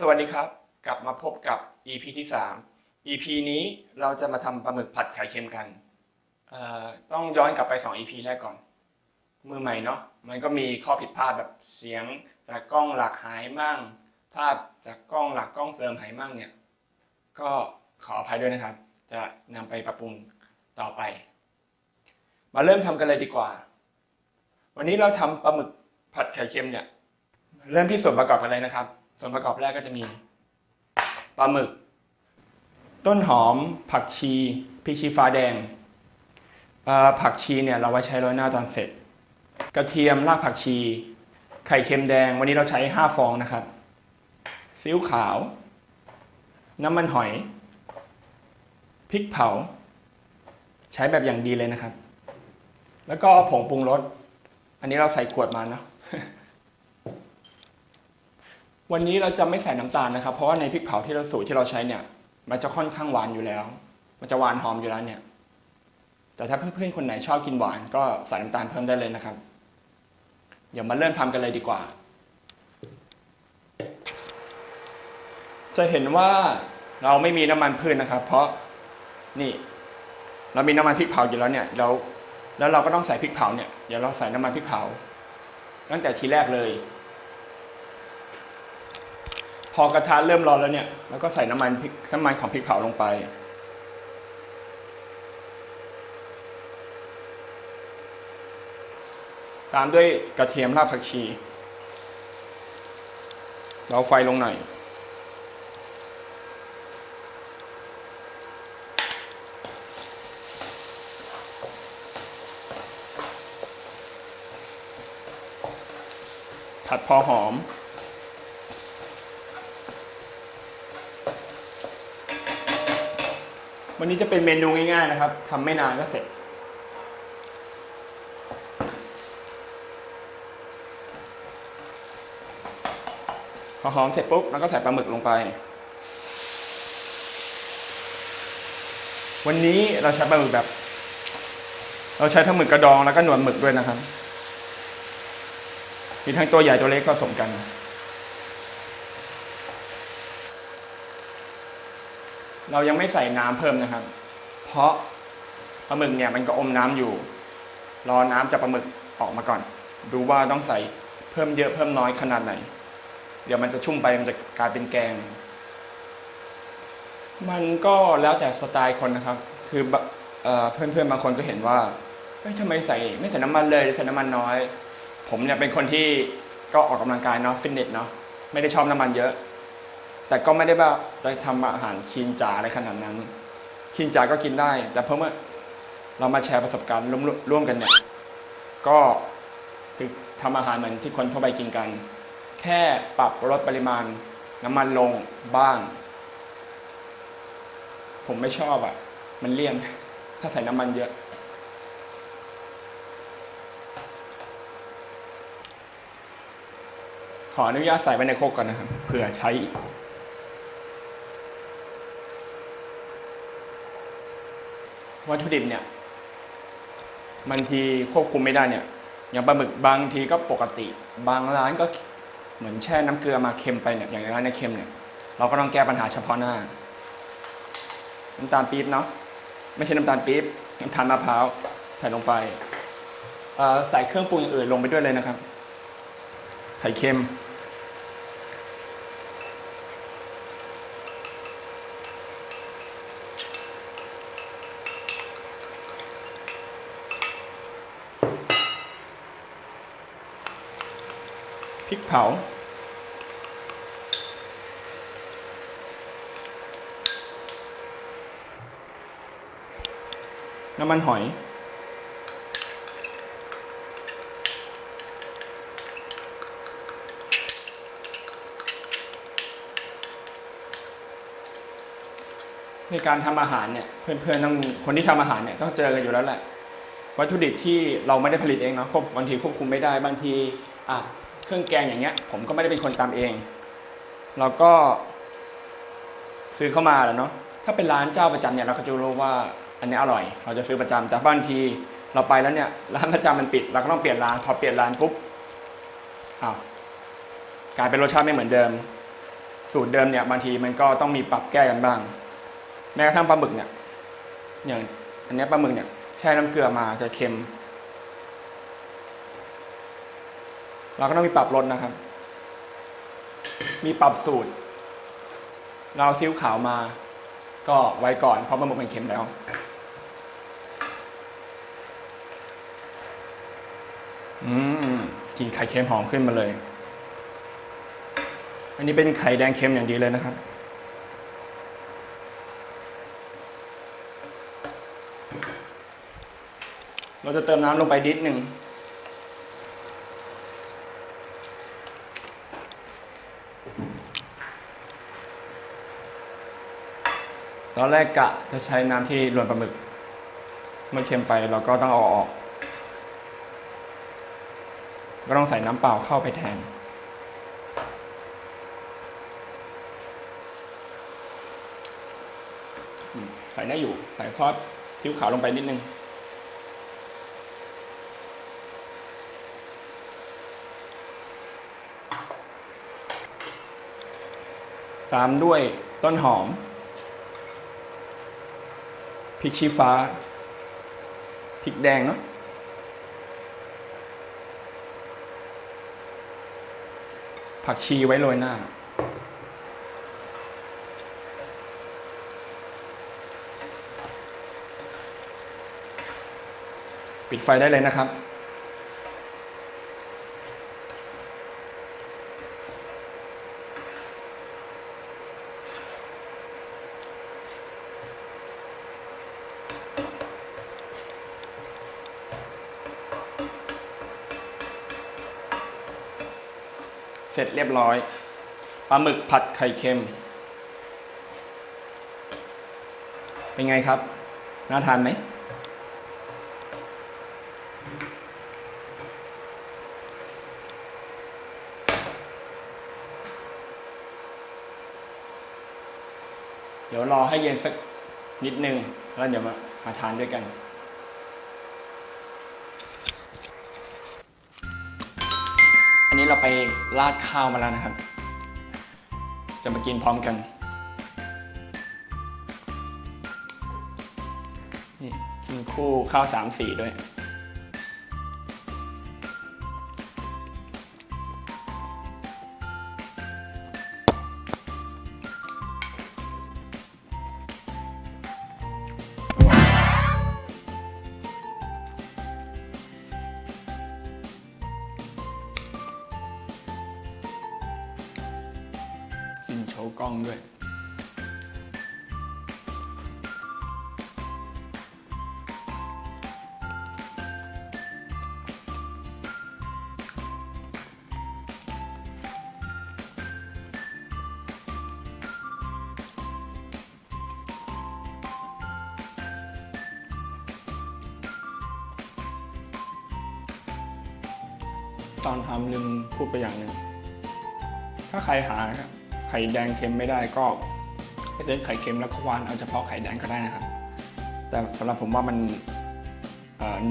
สวัสดีครับ กลับมาพบกับ EP ที่ 3 EP นี้เราจะมาทำปลาหมึกผัดไข่เค็มกัน ต้องย้อนกลับไป 2 EP แรกก่อน มือใหม่เนาะมันก็มีข้อผิดพลาดแบบเสียงจากกล้องหลักหายมั่ง ภาพจากกล้องหลักกล้องเสริมหายมั่งเนี่ย ก็ขออภัยด้วยนะครับ จะนำไปปรับปรุงต่อไป มาเริ่มทำกันเลยดีกว่า วันนี้เราทำปลาหมึกผัดไข่เค็มเนี่ยเริ่มที่ส่วนประกอบกันเลยนะครับ ส่วนประกอบแรกก็จะมีปลาหมึก ต้นหอม ผักชีพริกชี้ฟ้าแดงผักชีเนี่ยเราไว้ใช้โรยหน้าตอนเสร็จ กระเทียมรากผักชี ไข่เค็มแดง วันนี้เราใช้ 5 ฟองนะครับซีอิ๊วขาว น้ำมันหอยพริกเผา ใช้แบบอย่างดีเลยนะครับ แล้วก็ผงปรุงรส อันนี้เราใส่ขวดมาเนาะ วันนี้เราจะไม่ใส่น้ำตาลนะครับ เพราะว่าในพริกเผาที่เราสูตรที่เราใช้เนี่ย มันจะค่อนข้างหวานอยู่แล้ว มันจะหวานหอมอยู่แล้วเนี่ย แต่ถ้าเพื่อนๆคนไหนชอบกินหวาน ก็ใส่น้ำตาลเพิ่มได้เลยนะครับ เดี๋ยวมาเริ่มทำกันเลยดีกว่า จะเห็นว่าเราไม่มีน้ำมันพืชนะครับ เพราะนี่ เรามีน้ำมันพริกเผาอยู่แล้วเนี่ยเราแล้วเราก็ต้องใส่พริกเผาเนี่ยเดี๋ยวเราใส่น้ำมันพริกเผา ตั้งแต่ทีแรกเลย พอกระทะเริ่มร้อนแล้วเนี่ยแล้วก็ใส่น้ำมันพริกน้ำมันของพริกเผาลงไป ตามด้วยกระเทียมรากผักชีเบาไฟลงหน่อย ผัดพอหอม วันนี้จะเป็นเมนูง่ายๆนะครับทำไม่นานก็เสร็จ พอหอมเสร็จปุ๊บแล้วก็ใส่ปลาหมึกลงไป วันนี้เราใช้ปลาหมึกแบบ เราใช้ทั้งหมึกกระดองแล้วก็หนวดหมึกด้วยนะครับ มีทั้งตัวใหญ่ตัวเล็กผสมกัน เรายังไม่ใส่น้ำเพิ่มนะครับ เพราะปลาหมึกเนี่ยมันก็อมน้ำอยู่ รอน้ำจากปลาหมึกออกมาก่อน ดูว่าต้องใส่เพิ่มเยอะเพิ่มน้อยขนาดไหน เดี๋ยวมันจะชุ่มไปมันจะกลายเป็นแกง มันก็แล้วแต่สไตล์คนนะครับ คือบะเอ่อเพื่อนๆบางคนก็เห็นว่าเฮ้ยทำไมใส่ไม่ใส่น้ำมันเลยใส่น้ำมันน้อย ผมเนี่ยเป็นคนที่ก็ออกกำลังกายเนาะฟิตเนสเนาะไม่ได้ชอบน้ำมันเยอะ แต่ก็ไม่ได้ว่าจะทำอาหารคีนจ๋าอะไรขนาดนั้น คีนจ๋าก็กินได้ แต่เพิ่มว่าเรามาแชร์ประสบการณ์ร่วมร่วมกันเนี่ย ก็คือทำอาหารเหมือนที่คนทั่วไปกินกัน แค่ปรับลดปริมาณน้ำมันลงบ้าง ผมไม่ชอบอะ่ะ มันเลี่ยน ถ้าใส่น้ำมันเยอะ ขออนุญาตใส่ไว้ในโคกก่อนนะครับ เผื่อใช้อีก วัตถุดิบเนี่ยบางทีควบคุมไม่ได้เนี่ยอย่างปลาหมึกบางทีก็ปกติ บางร้านก็เหมือนแช่น้ำเกลือมาเค็มไปเนี่ยอย่างร้านในเค็มเนี่ยเราก็ต้องแก้ปัญหาเฉพาะหน้า น้ำตาลปี๊บเนาะไม่ใช่น้ำตาลปี๊บน้ำตาลมะพร้าวใส่ลงไปใส่เครื่องปรุงอย่างอื่นลงไปด้วยเลยนะครับไข่เค็ม เผา น้ำมันหอย ในการทำอาหารเนี่ยเพื่อนๆต้องคนที่ทำอาหารเนี่ยต้องเจอกันอยู่แล้วแหละวัตถุดิบที่เราไม่ได้ผลิตเองเนาะควบบางทีควบคุมไม่ได้บางทีอะ เครื่องแกงอย่างเงี้ย ผมก็ไม่ได้เป็นคนตำเองเราก็ซื้อเข้ามาแล้วเนาะถ้าเป็นร้านเจ้าประจำเนี่ยเราก็จะรู้ว่าอันนี้อร่อย เราจะซื้อประจำแต่บางทีเราไปแล้วเนี่ยร้านประจำมันปิด เราก็ต้องเปลี่ยนร้านพอเปลี่ยนร้านปุ๊บอ้าวกลายเป็นรสชาติไม่เหมือนเดิม สูตรเดิมเนี่ยบางทีมันก็ต้องมีปรับแก้กันบ้างแม้กระทั่งปลาหมึกเนี่ยอย่างอันนี้ปลาหมึกเนี่ยแช่น้ำเกลือมาจะเค็ม เราก็ต้องมีปรับรสนะครับ มีปรับสูตร เราซีอิ๊วขาวมา ก็ไว้ก่อนเพราะปลาหมึกมันเค็มแล้ว อืมกินไข่เค็มหอมขึ้นมาเลย อันนี้เป็นไข่แดงเค็มอย่างดีเลยนะครับเราจะเติมน้ำลงไปนิดหนึ่ง ตอนแรกกะจะใช้น้ำที่รวนปลาหมึก เมื่อเค็มไปเราก็ต้องเอาออก ก็ต้องใส่น้ำเปล่าเข้าไปแทน ใส่ได้อยู่ ใส่ซอสซีอิ๊วขาวลงไปนิดนึงตามด้วยต้นหอม พริกชี้ฟ้าพริกแดงเนาะผักชีไว้โรยหน้า ปิดไฟได้เลยนะครับ เรียบร้อยปลาหมึกผัดไข่เค็ม เป็นไงครับ น่าทานไหม เดี๋ยวรอให้เย็นสักนิดนึง แล้วเดี๋ยวมามาทานด้วยกัน นี้เราไปราดข้าวมาแล้วนะครับ จะมากินพร้อมกัน นี่กินคู่ข้าวสามสีด้วย กล้องด้วย ตอนทำลืมพูดไปอย่างหนึ่งถ้าใครหาไข่แดงเค็มไม่ได้ก็เลือกไข่เค็มแล้วก็วานเอาเฉพาะไข่แดงก็ได้นะครับ แต่สำหรับผมว่ามัน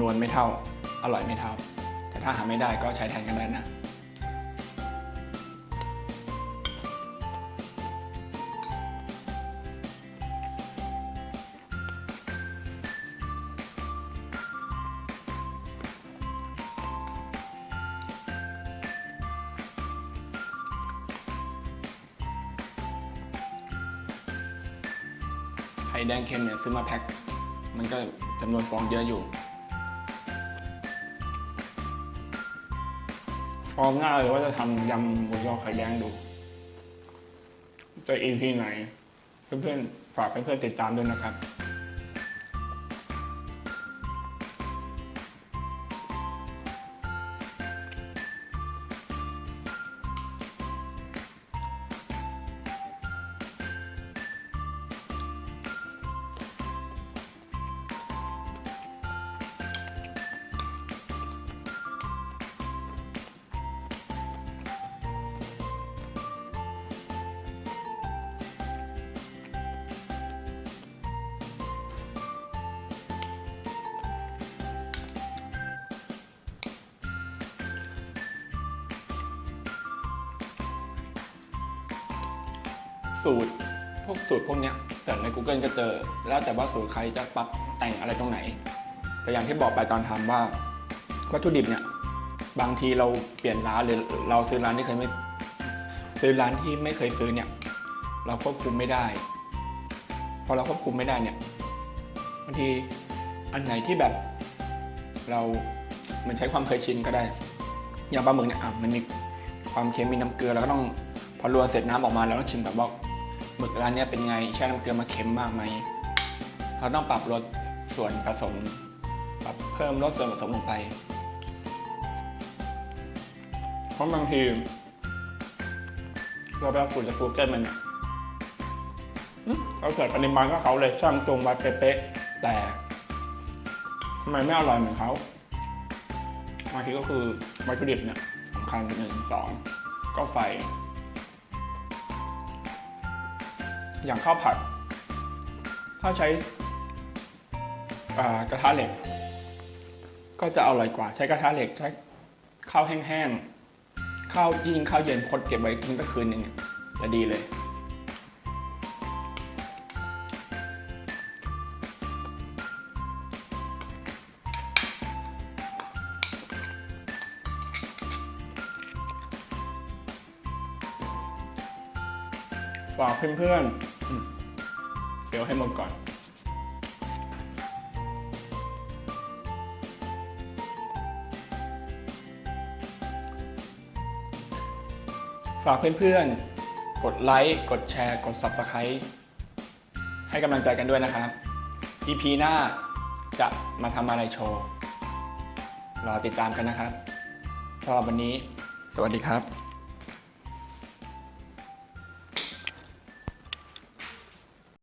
นวลไม่เท่าอร่อยไม่เท่า แต่ถ้าหาไม่ได้ก็ใช้แทนกันได้นะ ข่แดงเค็มเนี่ยซื้อมาแพ็ค มันก็จำนวนฟองเยอะอยู่ ฟองง่ายเลยว่าจะทำยำหมูยอไข่แดงดู จะ EP ไหน เพื่อนๆ ฝากเพื่อนๆติดตามด้วยนะครับ สูตร พวกสูตรพวกเนี้ยเสิร์ชใน Google ก็เจอ แล้วแต่ว่าสูตรใครจะปรับแต่งอะไรตรงไหน แต่อย่างที่บอกไปตอนทำว่า วัตถุดิบเนี่ยบางทีเราเปลี่ยนร้านหรือเราซื้อร้านที่เคยไม่ซื้อร้านที่ไม่เคยซื้อเนี่ย เราควบคุมไม่ได้ พอเราควบคุมไม่ได้เนี่ยบางทีอันไหนที่แบบเรา มันใช้ความเคยชินก็ได้ อย่างปลาหมึกเนี่ยอะมันมีความเค็มมีน้ำเกลือเราก็ต้องพอรวนเสร็จน้ำออกมาเราต้องชิมแบบว่า หมึกร้านเนี้ยเป็นไงแช่น้ำเกลือมาเค็มมากไหมเราต้องปรับรสส่วนผสม ปรับเพิ่มรสส่วนผสมลงไป เพราะบางทีเราไปเอาสูตรจากกูเกิลมันเนี่ยอืมเราใส่ปริมาณก็เขาเลยช่างตรงไว้เป๊ะๆแต่ทำไมไม่อร่อยเหมือนเขาบางทีก็คือวัตถุดิบเนี่ยสำคัญหนึ่งสองก็ไฟ อย่างข้าวผัด ถ้าใช้กระทะเหล็ก ก็จะอร่อยกว่า ใช้กระทะเหล็กใช้ข้าวแห้งๆข้าวยิ่งข้าวเย็นพดเก็บไว้ทิ้งไปคืนนึงเนี่ยจะดีเลย ฝากเพื่อนๆเดี๋ยวให้หมดก่อน ฝากเพื่อนๆ กดไลค์ กดแชร์ กด Subscribe ให้กำลังใจกันด้วยนะครับ EP หน้าจะมาทำอะไรโชว์ รอติดตามกันนะครับสำหรับวันนี้ สวัสดีครับ